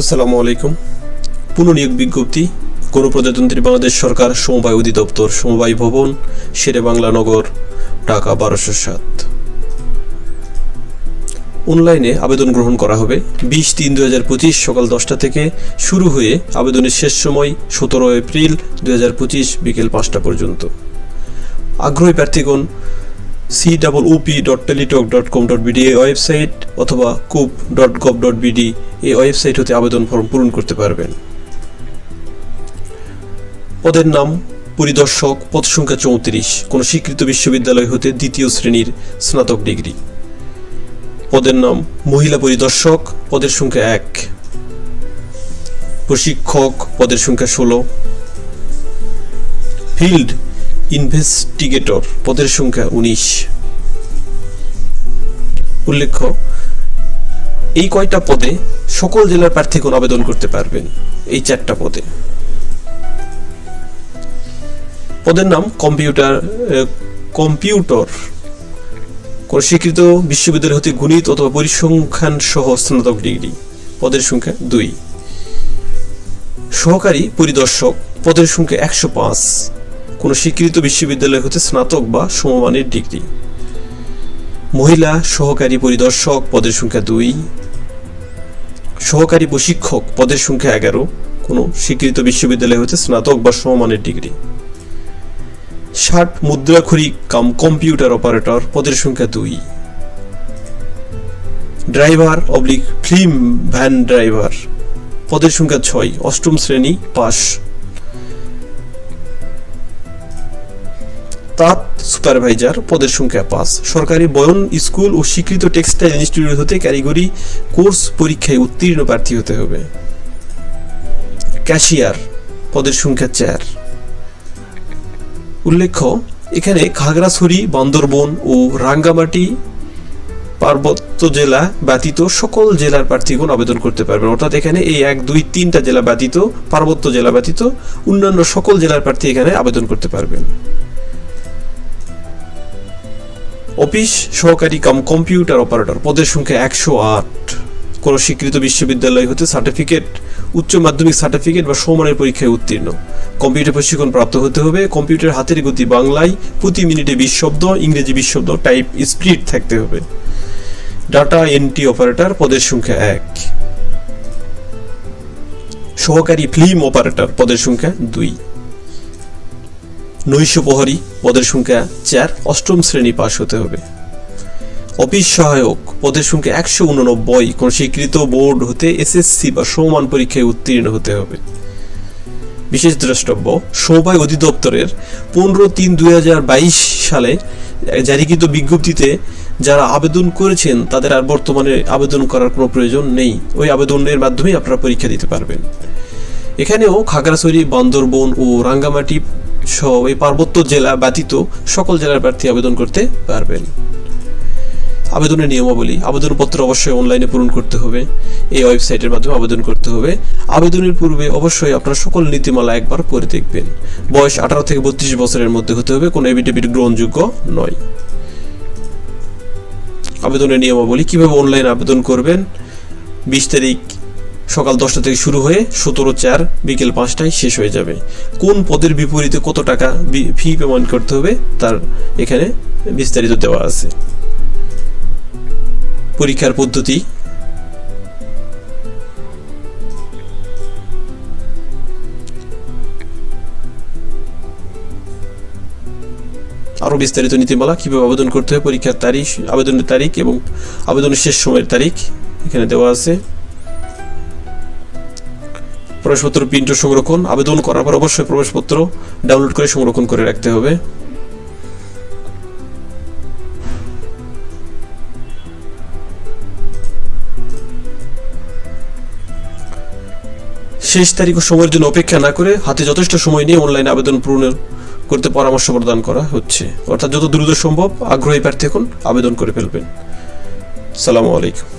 আসসালামু আলাইকুম। পুনঃনিয়োগ বিজ্ঞপ্তি, গণপ্রজাতন্ত্রী বাংলাদেশ সরকার সমবায় অধিদপ্তর, সমবায় ভবন শেরে বাংলা নগর, ঢাকা বারোশো সাত। অনলাইনে আবেদন গ্রহণ করা হবে। বিশ তিন দু হাজার পঁচিশ সকাল দশটা থেকে শুরু হয়ে আবেদনের শেষ সময় সতেরো এপ্রিল দু হাজার পঁচিশ বিকেল পাঁচটা পর্যন্ত। আগ্রহী প্রার্থীগণ C dot Teletalk dot com dot BD এই ওয়েবসাইট অথবা coop dot gov dot BD এই ওয়েবসাইট হতে আবেদন ফর্ম পূরণ করতে পারবেন। পদের নাম পরিদর্শক, পদ সংখ্যা চৌত্রিশ, কোনো স্বীকৃত বিশ্ববিদ্যালয় হতে দ্বিতীয় শ্রেণির স্নাতক ডিগ্রি। পদের নাম মহিলা পরিদর্শক, পদের সংখ্যা এক। প্রশিক্ষক, পদের সংখ্যা ষোলো। ফিল্ড ইনভেস্টিগেটর পদের সংখ্যা উনিশ। উল্লেখ্য, এই কয়টা পদে সকল জেলার প্রার্থীগণ আবেদন করতে পারবেন? এই চারটা পদে। পদের নাম কম্পিউটার কম্পিউটর। কোন স্বীকৃত বিশ্ববিদ্যালয় হতে গণিত অথবা পরিসংখ্যান সহ স্নাতক ডিগ্রি। পদের সংখ্যা দুই। সহকারী পরিদর্শক পদের সংখ্যা একশো পাঁচ। কোনো স্বীকৃত বিশ্ববিদ্যালয় হতে স্নাতক বা সমমানের ডিগ্রি। মহিলা সহকারী পরিদর্শক পদের সংখ্যা দুই। সহকারী প্রশিক্ষক পদের সংখ্যা এগারো। কোনো স্বীকৃত বিশ্ববিদ্যালয় হতে স্নাতক বা সমমানের ডিগ্রি। ষাট মুদ্রাখড়ি কাম কম্পিউটার অপারেটর পদের সংখ্যা দুই। Driver oblique film van driver পদের সংখ্যা ছয়। অষ্টম শ্রেণি পাস। তাঁত সুপারভাইজার পদের সংখ্যা পাঁচ। সরকারি বয়ন স্কুল ও স্বীকৃত টেক্সটাইল ইনস্টিটিউট হতে কারিগরি কোর্স পরীক্ষায় উত্তীর্ণ প্রার্থী হতে হবে। ক্যাশিয়ার পদের সংখ্যা চার। উল্লেখ্য, এখানে খাগড়াছড়ি, বান্দরবন ও রাঙ্গামাটি পার্বত্য জেলা ব্যতীত সকল জেলার প্রার্থীগণ আবেদন করতে পারবেন। অর্থাৎ এখানে এই এক, দুই, তিনটা জেলা ব্যতীত, পার্বত্য জেলা ব্যতীত অন্যান্য সকল জেলার প্রার্থী এখানে আবেদন করতে পারবেন। অফিস সহকারী কাম কম্পিউটার অপারেটর, পদের সংখ্যা একশো আট। কোন স্বীকৃত বিশ্ববিদ্যালয় হতে সার্টিফিকেট, উচ্চ মাধ্যমিক সার্টিফিকেট বা সমানের পরীক্ষায় উত্তীর্ণ। কম্পিউটার প্রশিক্ষণ প্রাপ্ত হতে হবে। কম্পিউটার হাতের গতি বাংলায় প্রতি মিনিটে বিশ শব্দ, ইংরেজি বিশ শব্দ, টাইপ স্পিড থাকতে হবে। ডাটা এন্ট্রি অপারেটর, পদের সংখ্যা এক। সহকারী ফিল্ম অপারেটর, পদের সংখ্যা দুই। নৈশ প্রহরী পদের সংখ্যা চার অষ্টম শ্রেণি পাশ হতে হবে। অফিস সহায়ক পদের সংখ্যা একশো উননব্বই, কোন স্বীকৃত বোর্ড হতে এসএসসি বা সমান পরীক্ষায় উত্তীর্ণ হতে হবে। বিশেষ দ্রষ্টব্য সমবায় অধিদপ্তরের পনেরো তিন দুই সালে জারিকৃত বিজ্ঞপ্তিতে যারা আবেদন করেছেন, তাদের আর বর্তমানে আবেদন করার কোনো প্রয়োজন নেই। ওই আবেদনের মাধ্যমেই আপনারা পরীক্ষা দিতে পারবেন। এখানেও খাগড়াছড়ি, বান্দরবন ও রাঙ্গামাটি সহ এই পার্বত্য জেলা ব্যতীত সকল জেলার প্রার্থী আবেদন করতে পারবেন। আবেদনের নিয়মাবলী, আবেদনপত্র অবশ্যই অনলাইনে পূরণ করতে হবে। এই ওয়েবসাইটের মাধ্যমে আবেদন করতে হবে। আবেদনের পূর্বে অবশ্যই আপনারা সকল নীতিমালা একবার পড়ে দেখবেন। বয়স আঠারো থেকে বত্রিশ বছরের মধ্যে হতে হবে, কোনো এভিডেভিট গ্রহণযোগ্য নয়। আবেদনের নিয়মাবলী, কীভাবে অনলাইন আবেদন করবেন? বিশ তারিখ সকাল দশটা থেকে শুরু হয়ে সতেরো চার বিকেল পাঁচটায় শেষ হয়ে যাবে। কোন পদের বিপরীতে কত টাকা ফি পেমেন্ট করতে হবে তার এখানে বিস্তারিত দেওয়া আছে। পরীক্ষার পদ্ধতি। আরও বিস্তারিত নীতিমালা, কীভাবে আবেদন করতে হবে পরীক্ষার তারিখ, আবেদনের তারিখ এবং আবেদনের শেষ সময়ের তারিখ এখানে দেওয়া আছে। প্রবেশপত্র প্রিন্ট সংরক্ষণ, আবেদন করার পর অবশ্যই প্রবেশপত্র ডাউনলোড করে সংরক্ষণ করে রাখতে হবে। শেষ তারিখ ও সময়ের জন্য অপেক্ষা না করে হাতে যথেষ্ট সময় নিয়ে অনলাইন আবেদন পূরণ করতে পরামর্শ প্রদান করা হচ্ছে। অর্থাৎ যত দ্রুত সম্ভব আগ্রহী প্রার্থী এখন আবেদন করে ফেলবেন। সালামু আলাইকুম।